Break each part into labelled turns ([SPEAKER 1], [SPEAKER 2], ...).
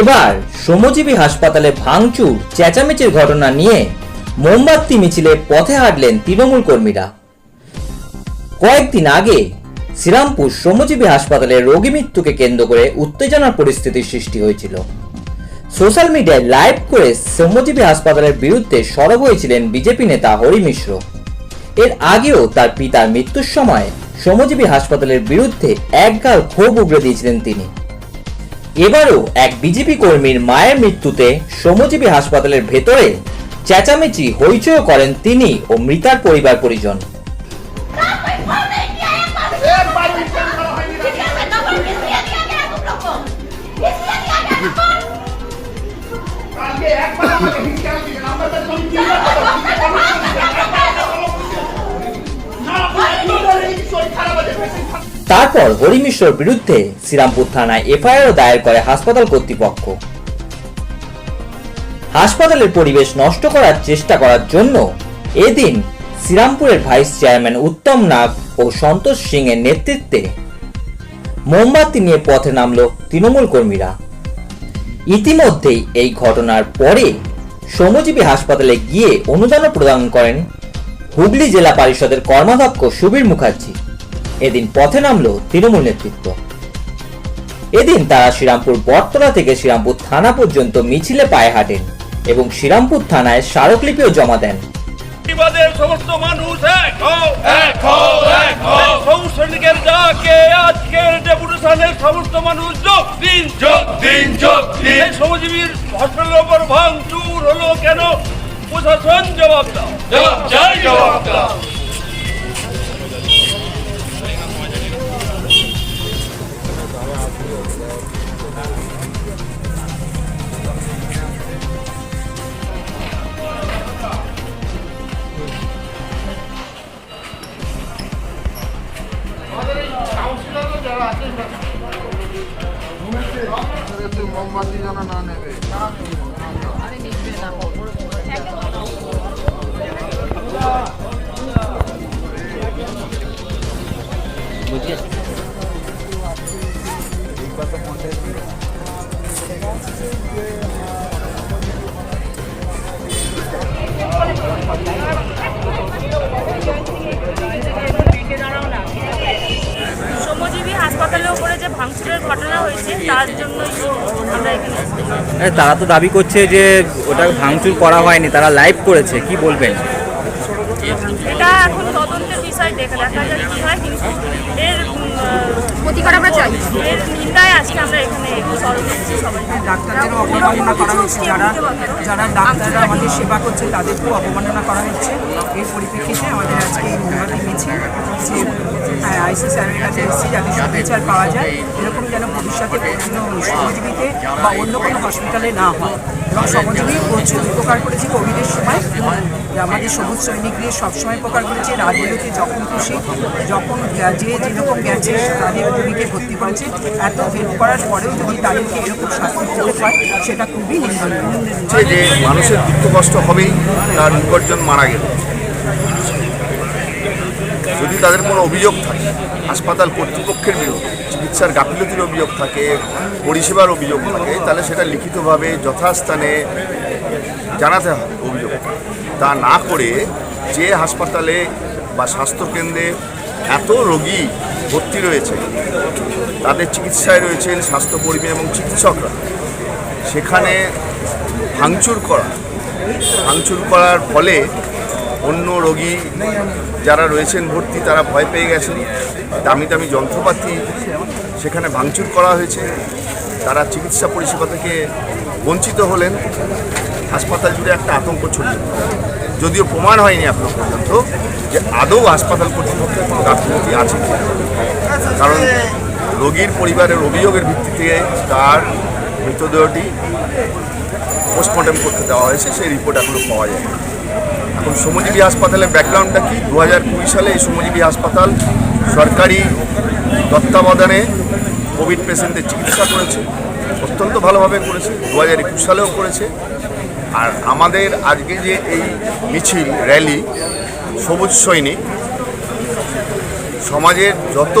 [SPEAKER 1] এবার শ্রমজীবী হাসপাতালে ভাঙচুর, চেঁচামেচির ঘটনা নিয়ে মোমবাতি মিছিলে পথে হাঁটলেন তৃণমূল কর্মীরা। কয়েকদিন আগে শ্রীরামপুর শ্রমজীবী হাসপাতালে রোগী মৃত্যুকে কেন্দ্র করে উত্তেজনার পরিস্থিতির সৃষ্টি হয়েছিল। সোশ্যাল মিডিয়ায় লাইভ করে শ্রমজীবী হাসপাতালের বিরুদ্ধে সরব হয়েছিলেন বিজেপি নেতা হরি মিশ্র। এর আগেও তার পিতার মৃত্যুর সময় শ্রমজীবী হাসপাতালের বিরুদ্ধে একগাল ক্ষোভ উগড়ে দিয়েছিলেন তিনি। এবারও এক বিজেপি কর্মীর মায়ের মৃত্যুতে শ্রমজীবী হাসপাতালের ভেতরে চেঁচামেচি হইচই করেন তিনি ও মৃতার পরিবার পরিজন। তারপর হরি মিশ্রর বিরুদ্ধে শ্রীরামপুর থানায় এফআইআর দায়ের করে হাসপাতাল কর্তৃপক্ষ। হাসপাতালের পরিবেশ নষ্ট করার চেষ্টা করার জন্য এদিন শ্রীরামপুরের ভাইস চেয়ারম্যান উত্তম নাগ ও সন্তোষ সিং এর নেতৃত্বে মোমবাতি নিয়ে পথে নামল তৃণমূল কর্মীরা। ইতিমধ্যেই এই ঘটনার পরে শ্রমজীবী হাসপাতালে গিয়ে অনুদান প্রদান করেন হুগলি জেলা পরিষদের কর্মাধ্যক্ষ সুবীর মুখার্জি। এদিন পথে নামল তৃণমূল নেতৃত্ব। এদিন তারা শ্রীরামপুর বটতলা থেকে শ্রীরামপুর থানা পর্যন্ত মিছিলে পায়ে হাঁটেন এবং শ্রীরামপুর থানায় স্মারকলিপিও জমা দেন।
[SPEAKER 2] সমস্ত মানুষ এক
[SPEAKER 3] এক এক হও।
[SPEAKER 2] ডাকে আজকের ডেপুটেশনের সমস্ত মানুষ যোগ দিন
[SPEAKER 3] যোগ দিন, যোগ দিন।
[SPEAKER 2] শ্রমজীবীর হসপিটালের ওপর ভাঙচুর হলো কেন? প্রশাসন জবাব দাও।
[SPEAKER 3] জবাব
[SPEAKER 4] মোমবাতি যেন না নেবে
[SPEAKER 5] শ্রমজীবী হাসপাতালের উপরে যে ভাঙচুরের ঘটনা হয়েছে তার জন্যই আমরা এখানে
[SPEAKER 1] তারা তো দাবি করছে যে ওটা ভাঙচুর করা হয়নি তারা লাইভ করেছে কি বলবেন?
[SPEAKER 5] এটা এখন তদন্তের বিষয় দেখা দেখা যাক কি হয় কিন্তু এর প্রতিকার আমরা চাই। এর নিন্দায় আজকে আমরা এখানে সরব হচ্ছি সবাই।
[SPEAKER 6] ডাক্তারদেরও অবমাননা করা হচ্ছে যারা যারা ডাক্তাররা আমাদের সেবা করছে তাদেরকেও অবমাননা করা হচ্ছে। এই পরিপ্রেক্ষিতে আমাদের আজকে এই মোমবাতি মিছিল যে আইসি স্যারের কাছে এসেছি যাতে সুবিচার পাওয়া যায় এরকম যেন ভবিষ্যতে কোনো শ্রমজীবীতে বা অন্য কোনো হসপিটালে না হয়। এবং শ্রমজীবী প্রচুর উপকার করেছে কোভিডের সময়। আমাদের সবুজ সৈনিকদের সবসময় উপকার করেছে। রাজনীতি যখন খুশি যখন যে যেরকম গেছে তাদের রোগীকে ভর্তি করেছে। এত হেল্প করার পরেও যদি তাদেরকে এরকম শাস্তি দিতে হয় সেটা খুবই নিন্দনীয়।
[SPEAKER 4] যে মানুষের দুঃখ কষ্ট হবেই তার নিকটজন মারা গেল। যদি তাদের কোনো অভিযোগ থাকে, হাসপাতাল কর্তৃপক্ষের বিরুদ্ধে চিকিৎসার গাফিলতির অভিযোগ থাকে, পরিষেবার অভিযোগ থাকে, তাহলে সেটা লিখিতভাবে যথাস্থানে জানাতে হবে অভিযোগ। তা না করে যে হাসপাতালে বা স্বাস্থ্যকেন্দ্রে এত রোগী ভর্তি রয়েছে, তাদের চিকিৎসায় রয়েছেন স্বাস্থ্যকর্মী এবং চিকিৎসকরা, সেখানে ভাঙচুর করা, ভাঙচুর করার ফলে অন্য রোগী যারা রয়েছেন ভর্তি, তারা ভয় পেয়ে গেছেন। দামি দামি যন্ত্রপাতি সেখানে ভাঙচুর করা হয়েছে। তারা চিকিৎসা পরিষেবা থেকে বঞ্চিত হলেন। হাসপাতাল জুড়ে একটা আতঙ্ক ছড়িয়ে যদিও প্রমাণ হয়নি এখনও পর্যন্ত যে আদৌ হাসপাতাল কর্তৃপক্ষের কোনো গাফিলতি আছে কারণ রোগীর পরিবারের অভিযোগের ভিত্তিতে তার মৃতদেহটি পোস্টমর্টম করতে দেওয়া হয়েছে। সেই রিপোর্ট এখনও পাওয়া যায় এখন শ্রমজীবী হাসপাতালের ব্যাকগ্রাউন্ডটা কি? দু হাজার কুড়ি সালে এই শ্রমজীবী হাসপাতাল সরকারি তত্ত্বাবধানে কোভিড পেশেন্টদের চিকিৎসা করেছে, অত্যন্ত ভালোভাবে করেছে দু হাজার একুশ সালেও করেছে। আর আমাদের আজকে যে এই মিছিল, র্যালি, সবুজ সৈনিক, সমাজের যত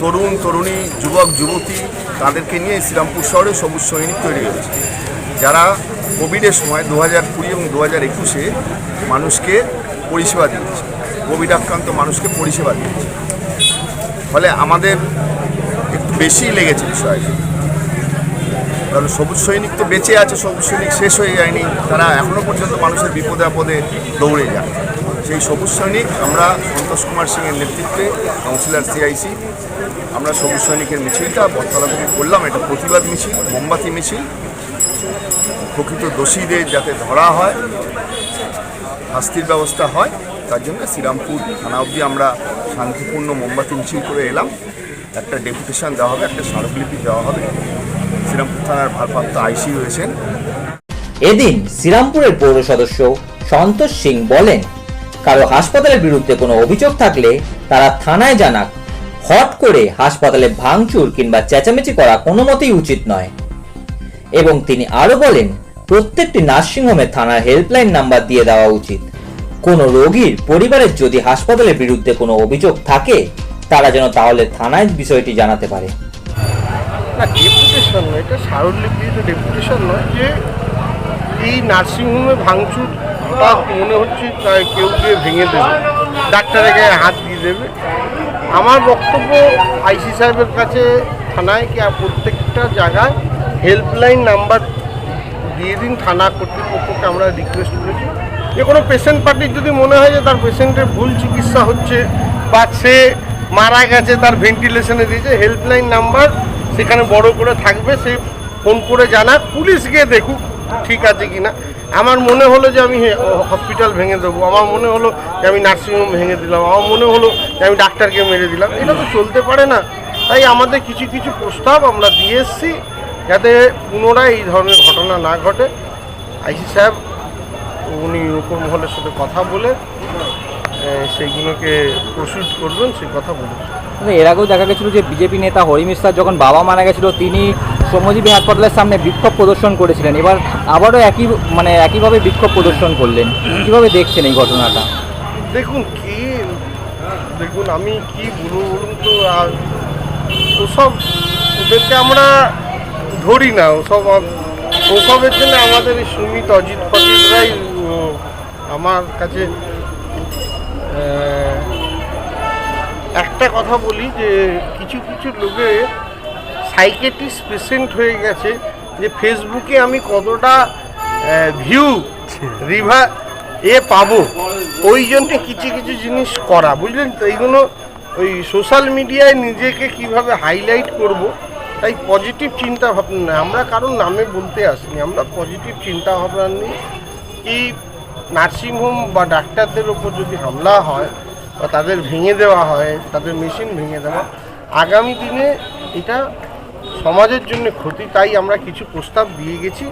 [SPEAKER 4] তরুণ, তরুণী, যুবক, যুবতী, তাদেরকে নিয়ে শ্রীরামপুর শহরে সবুজ সৈনিক তৈরি হয়েছে। যারা কোভিডের সময় দু হাজার কুড়ি দু হাজার একুশে মানুষকে পরিষেবা দিয়েছে। কোভিড আক্রান্ত মানুষকে পরিষেবা দিয়েছে। ফলে আমাদের একটু বেশি লেগেছে বিষয়টা কারণ সবুজ সৈনিক তো বেঁচে আছে, সবুজ সৈনিক শেষ হয়ে যায়নি। তারা এখনও পর্যন্ত মানুষের বিপদে আপদে দৌড়ে যায়। সেই সবুজ সৈনিক, আমরা সন্তোষ কুমার সিংয়ের নেতৃত্বে, কাউন্সিলর সিআইসি, আমরা সবুজ সৈনিকের মিছিলটা বটতলা থেকে করলাম। এটা প্রতিবাদ মিছিল, মোমবাতি মিছিল। প্রকৃত দোষীদের যাতে ধরা হয়, শাস্তির ব্যবস্থা হয়, তার জন্য শ্রীরামপুর থানা অবধি আমরা শান্তিপূর্ণ মোমবাতি মিছিল করে এলাম। একটা ডেপুটেশন দেওয়া হবে, একটা স্মারকলিপি দেওয়া হবে। শ্রীরামপুর থানার ভারপ্রাপ্ত আইসি রয়েছেন
[SPEAKER 1] এদিন শ্রীরামপুরের পৌর সদস্য সন্তোষ সিং বলেন, কারও হাসপাতালের বিরুদ্ধে কোনো অভিযোগ থাকলে তারা থানায় জানাক, হট করে হাসপাতালে ভাঙচুর কিংবা চেঁচামেচি করা কোনো মতেই উচিত নয়। এবং তিনি আরও বলেন প্রত্যেকটি নার্সিংহোমে থানার হেল্পলাইন নাম্বার দিয়ে দেওয়া উচিত। কোনো রোগীর পরিবারের যদি হাসপাতালের বিরুদ্ধে কোনো অভিযোগ থাকে, তারা যেন তাহলে থানায় বিষয়টি জানাতে পারে।
[SPEAKER 7] না, ডেপুটেশন নয়, এটা স্মারকলিপি ডেপুটেশন নয় যে এই নার্সিংহোমে ভাঙচুরটা মনে হচ্ছে কেউ গিয়ে ভেঙে দেবে, ডাক্তারের গায়ে হাত দিয়ে দেবে। আমার বক্তব্য আইসি সাহেবের কাছে, থানায় কি প্রত্যেকটা জায়গায় হেল্পলাইন নাম্বার দিন থানা কর্তৃপক্ষকে আমরা রিকোয়েস্ট করেছি। যে কোনো পেশেন্ট পার্টির যদি মনে হয় যে তার পেশেন্টের ভুল চিকিৎসা হচ্ছে বা সে মারা গেছে, তার ভেন্টিলেশনে দিয়েছে হেল্পলাইন নাম্বার সেখানে বড় করে থাকবে, সে ফোন করে জানা পুলিশ গিয়ে দেখুক ঠিক আছে কি না আমার মনে হলো যে আমি হসপিটাল ভেঙে দেবো। আমার মনে হলো যে আমি নার্সিংহোম ভেঙে দিলাম। আমার মনে হলো যে আমি ডাক্তারকে মেরে দিলাম। এটা তো চলতে পারে না। তাই আমাদের কিছু কিছু প্রস্তাব আমরা দিয়ে এসেছি। যাতে পুনরায় এই ধরনের ঘটনা না ঘটে। আইসি সাহেব উনি উপর মহলের সাথে কথা বলে সেইগুলোকে প্রস্তুত করবেন সেই কথা বলেছেন
[SPEAKER 8] কিন্তু এর আগেও দেখা গেছিল যে বিজেপি নেতা হরি মিশ্রার যখন বাবা মারা গেছিল তিনি শ্রমজীবী হাসপাতালের সামনে বিক্ষোভ প্রদর্শন করেছিলেন। এবার আবারও একই মানে একইভাবে বিক্ষোভ প্রদর্শন করলেন। কীভাবে দেখছেন এই ঘটনাটা?
[SPEAKER 7] দেখুন কি দেখুন আমি কি বলব বলুন তো আর ওসব ওদেরকে আমরা ধরি না, ওসব ওসবের জন্য আমাদের এই সুমিত, অজিত ফজিতরাই আমার কাছে একটা কথা বলি যে কিছু কিছু লোকে সাইকেটিস পেশেন্ট হয়ে গেছে যে ফেসবুকে আমি কতটা ভিউ রিভা এ পাবো, ওই জন্য কিছু কিছু জিনিস করা, বুঝলেন তো? এইগুলো ওই সোশ্যাল মিডিয়ায় নিজেকে কীভাবে হাইলাইট করব তাই পজিটিভ চিন্তা ভাবনা নয় আমরা কারোর নামে বলতে আসিনি, আমরা পজিটিভ চিন্তা ভাবনা নিই কি নার্সিংহোম বা ডাক্তারদের ওপর যদি হামলা হয় বা তাদের ভেঙে দেওয়া হয়, তাদের মেশিন ভেঙে দেওয়া, আগামী দিনে এটা সমাজের জন্য ক্ষতি, তাই আমরা কিছু প্রস্তাব দিয়ে গেছি।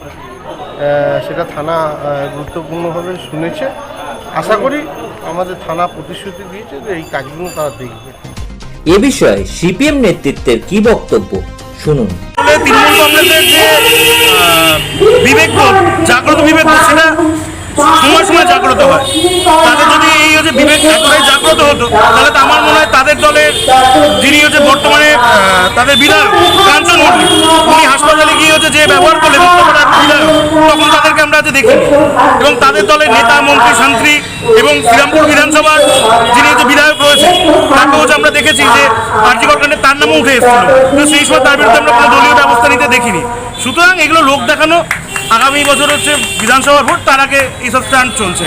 [SPEAKER 7] সেটা থানা গুরুত্বপূর্ণভাবে শুনেছে। আশা করি আমাদের থানা প্রতিশ্রুতি দিয়েছে যে এই কাজগুলো তারা দেখবে।
[SPEAKER 1] এ বিষয়ে সিপিএম নেতৃত্বের কি বক্তব্য? শুনুন।
[SPEAKER 2] বিবেক সময় সময় জাগ্রত হয়। তাদের যদি এই হচ্ছে বিবেক জাগ্রত হতো, তাহলে আমার মনে হয় তাদের দলের যিনি হচ্ছে বর্তমানে তাদের বিধায়ক, কাঞ্চন মল্লিক উনি হাসপাতালে গিয়ে হচ্ছে যে ব্যবহার করলেন তখন তাদেরকে আমরা হচ্ছে দেখিনি। এবং তাদের দলের নেতা, মন্ত্রী শান্ত্রী এবং শ্রীরামপুর বিধানসভার যিনি তারপর রয়েছে আমরা দেখেছি যে আর্জিকর কাণ্ডে তার নামও উঠে এসেছিল। তো সেই সময় তার বিরুদ্ধে আমরা কোনো দলীয় ব্যবস্থা নিতে দেখিনি। সুতরাং এগুলো লোক দেখানো আগামী বছর হচ্ছে বিধানসভা ভোট তার আগে এইসব স্ট্যান্ড চলছে।